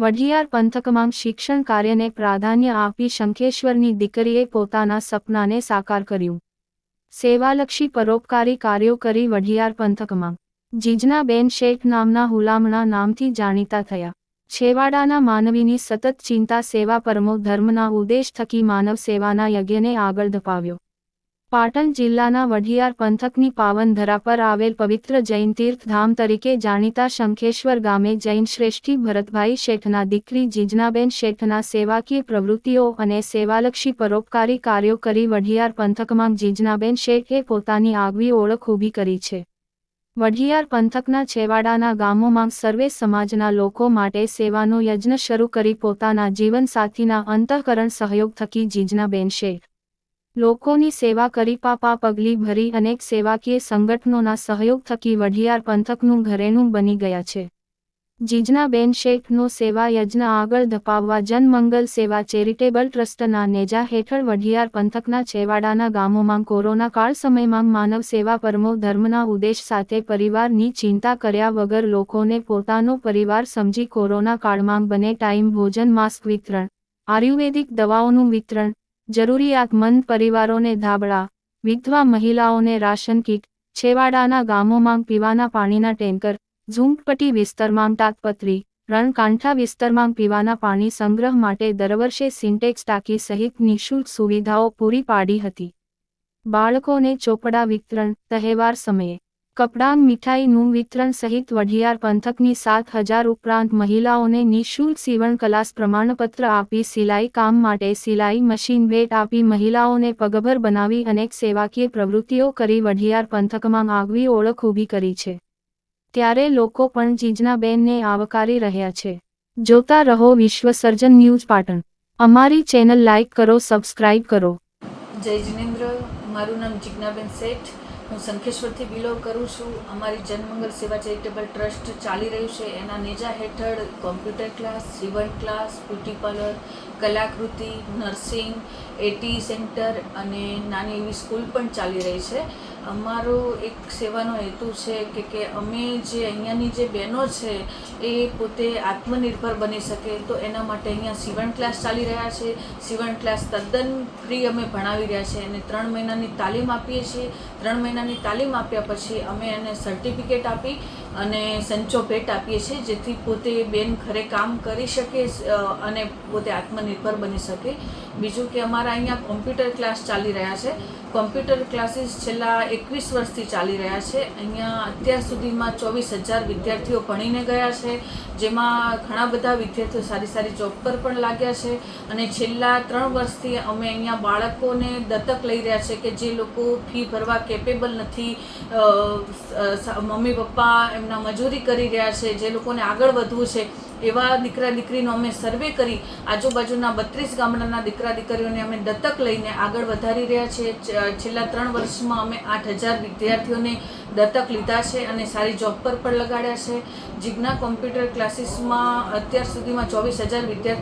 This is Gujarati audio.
વઢિયાર પંથકમાં શિક્ષણ કાર્યને પ્રાધાન્ય આપી શંખેશ્વરની દીકરીએ પોતાના સપનાને સાકાર કર્યું. સેવાલક્ષી પરોપકારી કાર્યો કરી વઢિયાર પંથકમાં. જીજનાબેન શેઠ નામના હુલામણા નામથી જાણીતા થયા. છેવાડાના માનવીની સતત ચિંતા સેવા પરમો ધર્મના ઉદ્દેશ થકી માનવ સેવાના યજ્ઞને આગળ ધપાવ્યો. પાટણ જિલ્લાના વઢિયાર પંથકની પાવન ધરા પર આવેલ પવિત્ર જૈન તીર્થધામ તરીકે જાણીતા શંખેશ્વર ગામે જૈન શ્રેષ્ઠી ભરતભાઈ શેઠના દીકરી જીજનાબેન શેઠના સેવાકીય પ્રવૃત્તિઓ અને સેવાલક્ષી પરોપકારી કાર્યો કરી વઢિયાર પંથકમાં જીજનાબેન શેઠે પોતાની આગવી ઓળખ ઊભી કરી છે. વઢિયાર પંથકના છેવાડાના ગામોમાં સર્વે સમાજના લોકો માટે સેવાનો યજ્ઞ શરૂ કરી પોતાના જીવનસાથીના અંતઃકરણ સહયોગ થકી જીજનાબેન શેઠ લોકોની સેવા કરી પાપા પગલી ભરી અનેક સેવાકીય સંગઠનોના સહયોગ થકી વઢિયાર પંથકનું ઘરેણું બની ગયા છે. જીજનાબેન શેઠનો સેવા યજ્ઞ આગળ ધપાવવા જનમંગલ સેવા ચેરિટેબલ ટ્રસ્ટના નેજા હેઠળ વઢિયાર પંથકના છેવાડાના ગામોમાં કોરોના કાળ સમયમાં માનવ સેવા પરમો ધર્મના ઉદ્દેશ સાથે પરિવારની ચિંતા કર્યા વગર લોકોને પોતાનો પરિવાર સમજી કોરોના કાળમાં બને ટાઈમ ભોજન, માસ્ક વિતરણ, આયુર્વેદિક દવાઓનું વિતરણ જરૂરિયાતમંદ પરિવારોને ધાબળા, વિધવા મહિલાઓને રાશન કીટ, છેવાડાના ગામોમાં પીવાના પાણીના ટેન્કર ઝૂંપટી વિસ્તારમાં ટાકપત્રી રણકાંઠા વિસ્તારમાં પીવાના પાણી સંગ્રહ માટે દર વર્ષે સિન્ટેક્સ ટાંકી સહિત નિઃશુલ્ક સુવિધાઓ પૂરી પાડી હતી. બાળકોને ચોપડા વિતરણ, તહેવાર સમયે કપડાં, મીઠાઈનું વિતરણ સહિત વઢિયાર પંથકની સાત હજાર ઉપરાંત મહિલાઓને નિઃશુલ્ક સીવણ કલાસ પ્રમાણપત્ર આપી સિલાઈ કામ માટે સિલાઈ મશીન ભેટ આપી મહિલાઓને પગભર બનાવી અનેક સેવાકીય પ્રવૃત્તિઓ કરી વઢિયાર પંથકમાં આગવી ઓળખ ઊભી કરી છે. ત્યારે લોકો પણ જીજનાબેનને આવકારી રહ્યા છે. જોતા રહો વિશ્વ સર્જન ન્યૂઝ પાટણ. અમારી ચેનલ લાઇક કરો, સબસ્ક્રાઇબ કરો. જય જિનેન્દ્ર, મારું નામ જિજ્ઞાબેન શેઠ. હું શંખેશ્વરથી બિલોંગ કરું છું. અમારી જનમંગલ સેવા ચેરિટેબલ ટ્રસ્ટ ચાલી રહ્યું છે. એના નેજા હેઠળ કોમ્પ્યુટર ક્લાસ સીવણ ક્લાસ, બ્યુટી પાર્લર, કલાકૃતિ, નર્સિંગ, એટી સેન્ટર અને નાની એવી સ્કૂલ પણ ચાલી રહી છે. અમારો એક સેવાનો હેતુ છે કે કે અમે જે અહીંયાની જે બહેનો છે, એ પોતે આત્મનિર્ભર બની શકે. તો એના માટે અહીંયા સીવણ ક્લાસ ચાલી રહ્યા છે. સીવણ ક્લાસ તદ્દન ફ્રી અમે ભણાવી રહ્યા છીએ અને ત્રણ મહિનાની તાલીમ આપીએ છીએ. ત્રણ મહિનાની તાલીમ આપ્યા પછી અમે એને સર્ટિફિકેટ આપી અને સંચો ભેટ આપીએ છીએ, જેથી પોતે બેન ઘરે કામ કરી શકે અને પોતે આત્મનિર્ભર બની શકે. બીજું કે અમારા અહીંયા કોમ્પ્યુટર ક્લાસ ચાલી રહ્યા છે. કોમ્પ્યુટર ક્લાસીસ છેલ્લા એકવીસ વર્ષથી ચાલી રહ્યા છે. અહીંયા અત્યાર સુધીમાં ચોવીસ હજાર વિદ્યાર્થીઓ ભણીને ગયા છે. જેમાં ઘણા બધા વિદ્યાર્થીઓ સારી સારી જોબ પર પણ લાગ્યા છે. અને છેલ્લા ત્રણ વર્ષથી અમે અહીંયા બાળકોને દત્તક લઈ રહ્યા છે કે જે લોકો ફી ભરવા કેપેબલ નથી. મમ્મી પપ્પા એમના મજૂરી કરી રહ્યા છે, જે લોકોને આગળ વધવું છે, એવા દીકરા દીકરીનો અમે સર્વે કરી આજુબાજુના બત્રીસ ગામડાના દીકરા દીકરીઓને અમે દત્તક લઈને આગળ વધારી રહ્યા છીએ છેલ્લા ત્રણ વર્ષમાં અમે આઠ હજાર વિદ્યાર્થીઓને દત્તક લીધા છે અને સારી જોબ પર પણ લગાડ્યા છે. જીજ્ઞા કોમ્પ્યુટર ક્લાસીસમાં અત્યાર સુધીમાં ચોવીસ હજાર વિદ્યાર્થી